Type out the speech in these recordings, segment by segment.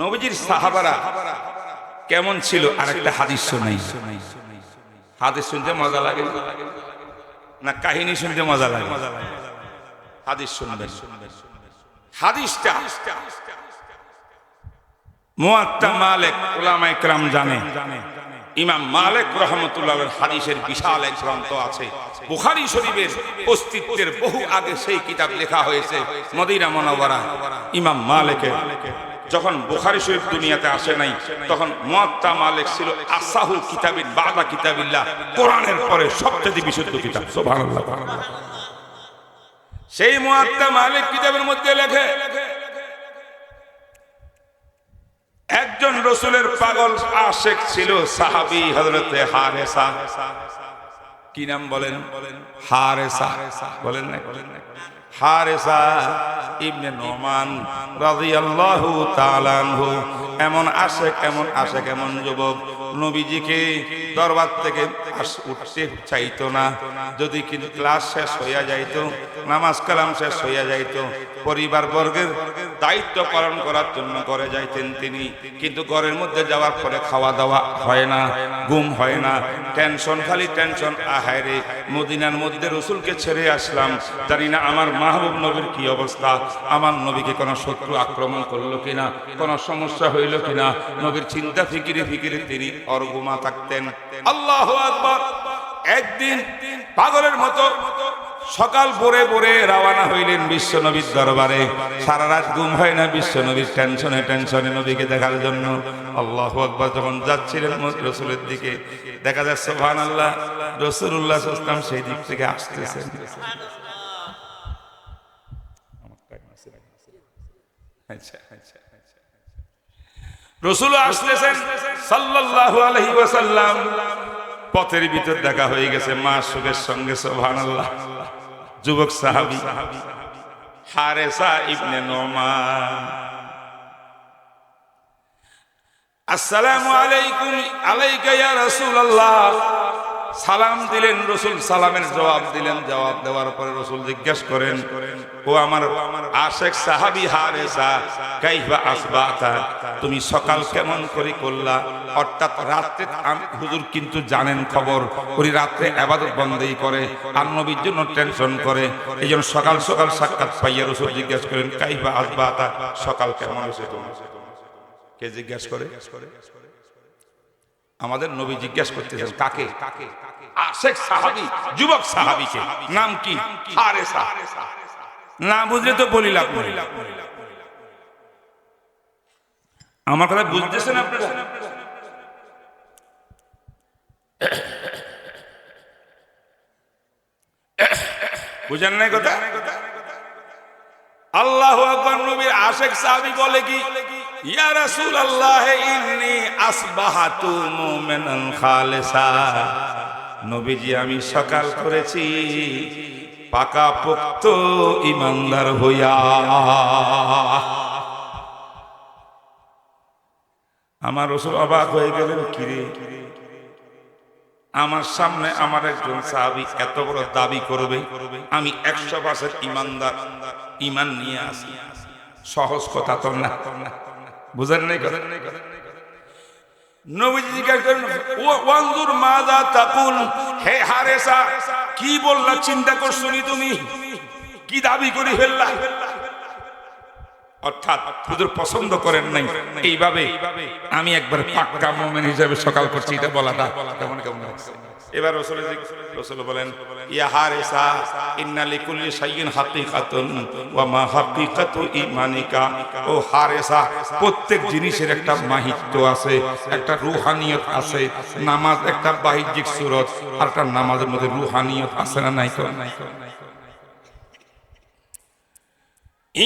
নবীজির সাহাবারা কেমন ছিল? আর একটা হাদিস শোনাই। হাদিস শুনতে মজা লাগে? না কাহিনী শুনতে মজা লাগে? হাদিস শুনবেন। হাদিসটা মুয়াত্তা মালিক উলামা ইকরাম জানে। ইমাম মালিক রহমতুল্লাহ হাদিসের বিশাল এক গ্রন্থ আছে। বুখারী শরীফের অস্তিত্বের বহু আগে সেই কিতাব লেখা হয়েছে মদিনা মনোবরা ইমাম মালিকের যখন বুখারী শরীফ দুনিয়াতে আসে নাই, তখন মুয়াত্তা মালিক ছিল আসাহুল কিতাবিন বাদা কিতাবিল্লাহ, কোরআনের পরে সবচেয়ে বিশুদ্ধ কিতাব। সুবহানাল্লাহ। সেই মুয়াত্তা মালিক কিতাবের মধ্যে লেখে, একজন রসুলের পাগল আশেক ছিল সাহাবি হজরতে হারেসা। কি নাম বলেন? হারেসা। বলেন না হারেসা ইবনে এমন আশেক এমন আশেক এমন যুবক নবীজিকে দরবার থেকে উঠতে চাইতো না। যদি কিন্তু ক্লাস শেষ হইয়া যাইত, নামাজ কালাম শেষ হইয়া যাইত পরিবার বর্গের দায়িত্ব পালন করার জন্য ঘরে যাইতেন তিনি। কিন্তু ঘরের মধ্যে যাওয়ার পরে খাওয়া দাওয়া হয় না, ঘুম হয় না, টেনশন, খালি টেনশন আহায় রে মদিনার মধ্যে রসুলকে ছেড়ে আসলাম। জানি না আমার মাহবুব নবীর কি অবস্থা, আমার নবীকে কোনো শত্রু আক্রমণ করল কিনা, কোনো সমস্যা হইল কিনা, নবীর চিন্তা ফিকিরে ফিকিরে তিনি অর্গুমা থাকতেন। আল্লাহ আকবার। একদিন পাগলের মতো সকাল ভোরে ভোরে রওনা হইলেন বিশ্ব নবীর দরবারে। সারা রাত ঘুম হয় না বিশ্ব নবীর টেনশনে টেনশনে নবীকে দেখার জন্য। আল্লাহ আকবার যখন যাচ্ছিলেন রসুলের দিকে, দেখা যাচ্ছে সোহান আল্লাহ রসুল্লাহ ইসলাম সেই দিক থেকে আসতেছেন। আচ্ছা আচ্ছা। রসুল আসতেছেন সাল্লাল্লাহু আলাইহি ওয়াসাল্লাম। পথের ভিতর দেখা হয়ে গেছে মা সুখের সঙ্গে, সুবহানাল্লাহ। যুবক সাহাবী আসসালামু আলাইকুম, আলাইকা ইয়া রাসূলুল্লাহ। সালাম দিলেন, রসুল সালামের জবাব দিলেন, জবাব দেওয়ার পরে রসুল জিজ্ঞেস করেন, ও আমার আশেক সাহাবি হারেসা, কাইফা আসবাতা, তুমি সকাল কেমন করে করলা? অর্থাৎ রাত্রে হুজুর কিন্তু জানেন খবর ওই রাত্রে আবাদত বন্ধই করে, আর নবীর জন্য টেনশন করে। এই জন্য সকাল সকাল সাক্ষাৎ পাইয়া রসুল জিজ্ঞেস করেন, কাইফা আসবাতা, সকাল কেমন হয়েছে তোমার? কে জিজ্ঞেস করে? আমাদের নবী জিজ্ঞেস করতেছেন, কাকে? আশেক সাহাবি, যুবক সাহাবিকে। নাম কি? না বুঝলে তো বলিলাম। আমার কথা বুঝতেছেন বুঝেন নাই কথা? আল্লাহ আকবার নবীর আশেক সাহাবী বলে কি, ইয়া রাসূলুল্লাহ, ইন্নী আসবাহাতু মুমিনান খালিসা। নবীজি, আমি সকাল করেছি পাকা পোক্ত ইমানদার হইয়া। আমার রসুল অবাক হয়ে গেলেন, কিরে? আমার সামনে আমার একজন সাহাবি এত বড় দাবি করবে, আমি একশো পার্সেন্ট ইমানদার, ইমান নিয়ে আসি। সহজ কথা তো না। বুঝেন নাই কথা? তাকুল? হে কি বললা, চিন্তা করছ তুমি? কি দাবি করি ফেললা? অর্থাৎ হুজুর পছন্দ করেন নাই। এইভাবে আমি একবার পাক্কা মোমেন হিসাবে সকাল করছি, এটা বলাটা কেমন কেমন লাগছে? এবার রসুল রসুল বলেন, ইয়া ইন্না লিকুল্লি হাকিকাতুন, ওয়া মা হাকিকাতু ঈমানিকা। ও হারেসা, প্রত্যেক জিনিসের একটা মাহিত্য আছে, একটা রূহানিয়ত আছে, নামাজ একটা বাহ্যিক সুরত, আর একটা নামাজের মধ্যে রূহানিয়ত আছে না নাই তো?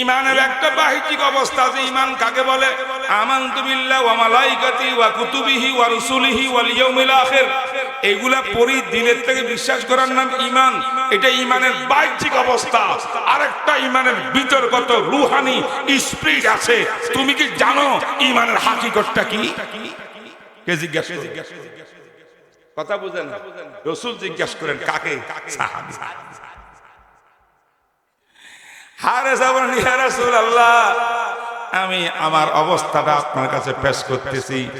ইমানের একটা বাহ্যিক অবস্থা আছে ইমান কাকে বলে? আমানতু বিল্লাহ ওয়া মালাইকাতি ওয়া কুতুবিহি ওয়া রুসুলিহি ওয়াল ইয়াউমিল আখির। এগুলা পড়ি দিলের থেকে বিশ্বাস করার নাম ইমান এটা ইমানের বাহ্যিক অবস্থা। আরেকটা ইমানের বিতর্কত রুহানি স্পিরিট আছে। তুমি কি জানো ইমানের হাকিকতটা কি? কে জিজ্ঞাসা কথা বুঝেন রসুল জিজ্ঞাসা করেন, কাকে? রাসূলুল্লাহ। আমি আমার অবস্থাটা আপনার কাছে পেশ করতেছি।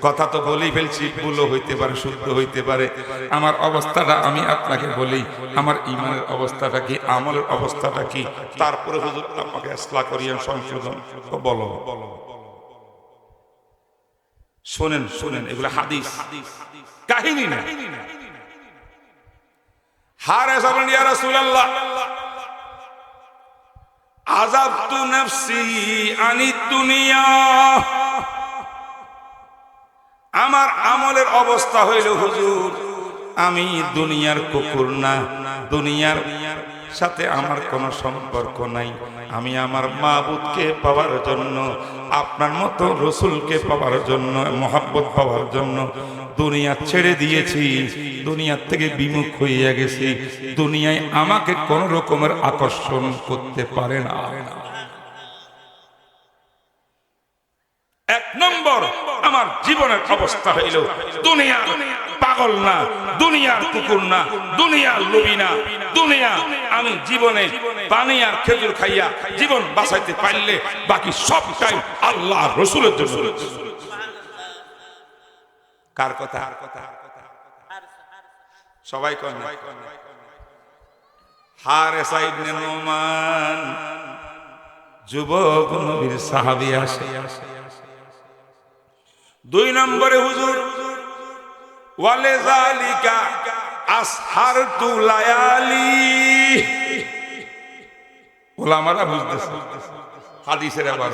কথা তো বলেই ফেলছি, ভুলও হইতে পারে, শুদ্ধ হইতে পারে। আমার অবস্থাটা আমি আপনাকে বলি, আমার ইমানের অবস্থাটা কি, আমলের অবস্থাটা কি? তারপরে হুজুর আমাকে আসলা করিয়া সংশোধন বলো। শোনেন শোনেন, এগুলো হাদিস। কাহিনী না। হারে সাবেন ইয়া রাসূলুল্লাহ। আযাবতু নফসি আনি দুনিয়া। আমার আমলের অবস্থা হইল হুজুর আমি দুনিয়ার কুকুর না দুনিয়ার সাথে আমার কোনো সম্পর্ক নাই। আমি আমার মাহবুদকে পাওয়ার জন্য, আপনার মতো রসুলকে পাওয়ার জন্য, মহাব্বত পাওয়ার জন্য দুনিয়া ছেড়ে দিয়েছি। দুনিয়ার থেকে বিমুখ হইয়া গেছি। দুনিয়ায় আমাকে কোন রকমের আকর্ষণ করতে পারে না। এক নম্বর, আমার জীবনের অবস্থা হইল দুনিয়া। পাগল না, দুনিয়ার কুকুর না, দুনিয়ার লোভী না। দুনিয়া, আমি জীবনে পানি আর খেজুর খাইয়া জীবন বাঁচাইতে পারলে বাকি সবটাই আল্লাহ রসুলের জন্য কার কথা? আর কথা সবাই কন হারে সাইদ নোমান, যুবক নবীর সাহাবী আসে। দুই নম্বরে হুজুর ওয়ালে আবার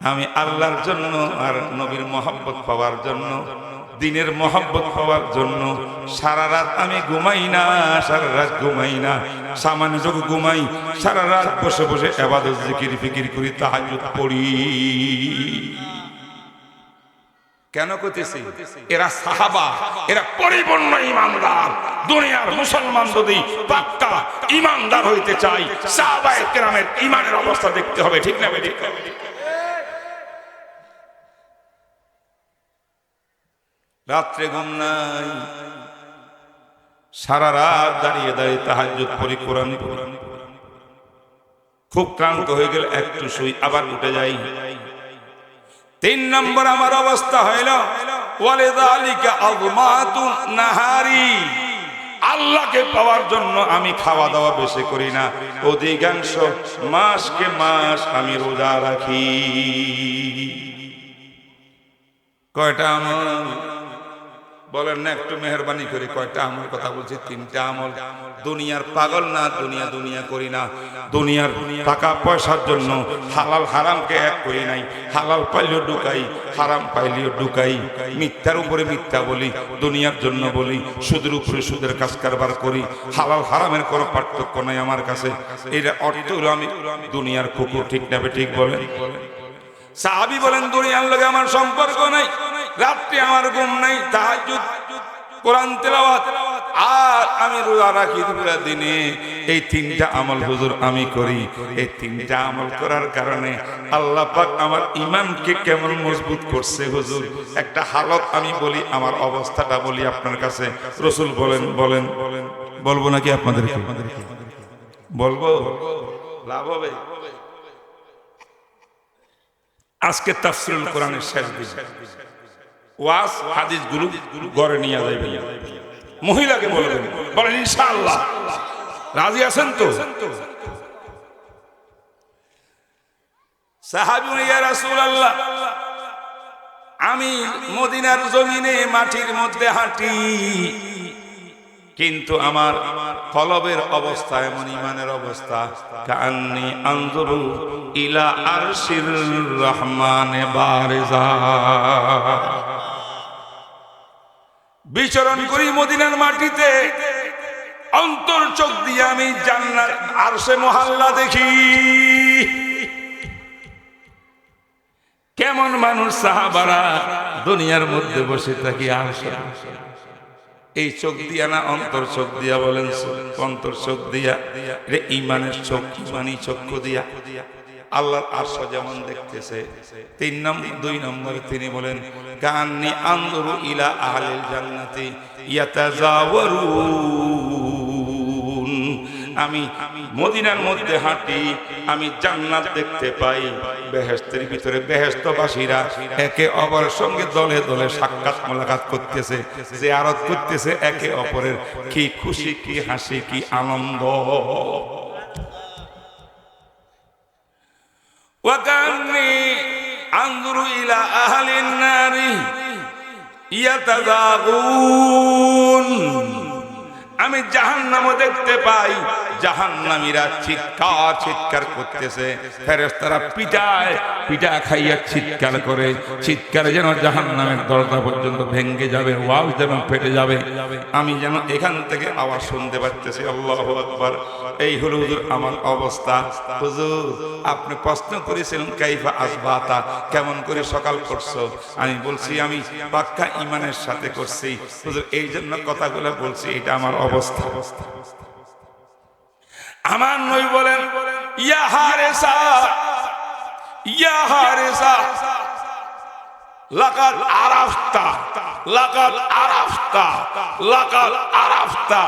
আমি আল্লাহর জন্য আর নবীর মহব্বত পাওয়ার জন্য, দিনের মহব্বত পাওয়ার জন্য সারা রাত আমি ঘুমাই না, সারা রাত ঘুমাই না। সামান্য যোগ ঘুমাই, সারা রাত বসে বসে এবাদত, জিকির ফিকির করি, তাহাজ্জুদ পড়ি। কেন করতেছি এরা সাহাবা, এরা পরিপূর্ণ ইমানদার। দুনিয়ার মুসলমান যদি পাক্কা ইমানদার হইতে চাই সাহাবায়ে কেরামের ইমানের অবস্থা দেখতে হবে, ঠিক না ঠিক রাত্রে ঘুম নাই। সারা রাত দাঁড়িয়ে দাঁড়িয়ে তাহাজ্জুদ পড়ি কোরআন। খুব ক্লান্ত হয়ে গেল একটু শুই, আবার উঠে যাই। তিন নম্বর আমার অবস্থা হইল নাহারি। আল্লাহকে পাওয়ার জন্য আমি খাওয়া দাওয়া বেশি করি না। অধিকাংশ মাসকে মাস আমি রোজা রাখি। কয়টা আমল? বলেন না, একটু মেহরবানি করে, কয়টা আমল কথা বলছি, তিনটা আমল। দুনিয়ার পাগল না, দুনিয়া দুনিয়া করি না। দুনিয়ার টাকা পয়সার জন্য হালাল হারামকে এক করি নাই। হালাল পাইলেও ঢুকাই, হারাম পাইলেও ঢুকাই। মিথ্যার উপরে মিথ্যা বলি, দুনিয়ার জন্য বলি, সুদের উপরে সুদের কাজ কারবার করি। হালাল হারামের কোনো পার্থক্য নাই আমার কাছে। এটা অর্থ আমি দুনিয়ার কুকুর, ঠিক নেবে ঠিক বলেন সাহাবি বলেন, দুনিয়ার লগে আমার সম্পর্ক নাই। রাত্রে আমার ঘুম নাই, তাহাজ্জুদ, কোরআন তেলাওয়াত, আর আমি রোজা রাখি পুরা দিনে। এই তিনটা আমল হুজুর আমি করি। এই তিনটা আমল করার কারণে আল্লাহ পাক আমার ইমানকে কেমন মজবুত করছে হুজুর। একটা হালত আমি বলি, আমার অবস্থাটা বলি আপনার কাছে। রসুল বলেন বলেন বলেন বলব নাকি আপনাদের বলব? লাভ হবে। আজকে তাফসিরুল কোরআনের শেষ দিন। ওয়াজ, হাদিস গুরু ঘরে নিয়ে যাবে মহিলাকে বলবেন বলেন, ইনশাআল্লাহ। রাজি আছেন তো? আমি মদিনার জমিনে মাটির মধ্যে হাঁটি, কিন্তু আমার কলবের অবস্থা এমন, ইমানের অবস্থা কান্নি আনজুরু ইলা আরশির রহমানে বারিজা। বিচরণ করি মদিনার মাটিতে। অন্তর চোখ দিয়ে আমি জান্নাত, আরশে মহল্লা দেখি। কেমন মানুষ সাহাবারা দুনিয়ার মধ্যে বসে থাকি আরশে। এই চোখ দিয়া না অন্তর চোখ দিয়া বলেন, অন্তর চোখ দিয়া। রে ইমানের চোখ ইমানি চক্ষু দিয়া। আল্লাহর আরশ যেমন দেখতেছে, তিন নম্বর দুই নম্বরে তিনি বলেন কান্নি আন্দরু ইলা আহলিল জান্নাতি ইয়াতাজাওয়ারুন আমি মদিনার মধ্যে হাঁটি, আমি জান্নাত দেখতে পাই। বেহেস্তের ভিতরে বেহেস্তবাসীরা একে অপরের সঙ্গে দলে দলে সাক্ষাৎ মোলাকাত করতেছে, জিয়ারত করতেছে একে অপরের। কি খুশি, কি হাসি, কি আনন্দ। وكأني أنظر إلى أهل النار يتذاغون আমি জাহান্নামও দেখতে পাই জাহান্নামীরা চিৎকার চিৎকার করতেছে। ফেরেশতারা পিটায় পিটা খাইয়া চিৎকার করে। চিৎকারে যেন জাহান্নামের দরজা পর্যন্ত ভেঙ্গে যাবে ওয়াও যেন ফেটে যাবে। আমি যেন এখান থেকে আওয়াজ শুনতে পারতেছি, আল্লাহু আকবার। এই হলো হুজুর আমার অবস্থা। হুজুর, আপনি প্রশ্ন করেছিলেন, কাইফা আসবাতা, কেমন করে সকাল করছ? আমি বলছি, আমি পাক্কা ইমানের সাথে করছি। হুজুর এই জন্য কথাগুলো বলছি, এটা আমার অবস্থা অবস্থা। আমার নই বলেন, ইয়া হারেসা ইয়া হারেসা লাকাদ আরাফতা লাকাদ আরাফতা লাকাদ আরাফতা,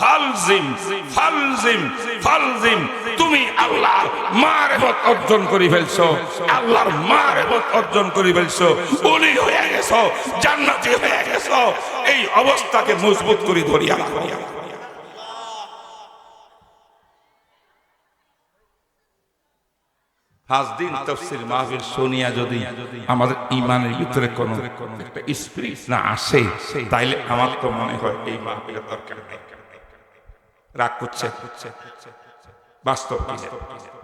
ফালজিম ফালজিম তুমি আল্লাহর মারেফত অর্জন করে ফেলছো, আল্লাহর মারেফত অর্জন করে ফেলছো ওলি হয়ে গেছো, জান্নাতি হয়ে গেছো, এই অবস্থাকে মজবুত করে ধরিয়া রাখো। পাঁচ দিন তফসির মাহফিল সোনিয়া যদি আমাদের ইমানের ভিতরে কোনো একটা স্পিরিট না আসে, তাইলে আমার তো মনে হয় এই মাহফিলের দরকার নেই রাগ করছে বাস্তব বাস্তব না?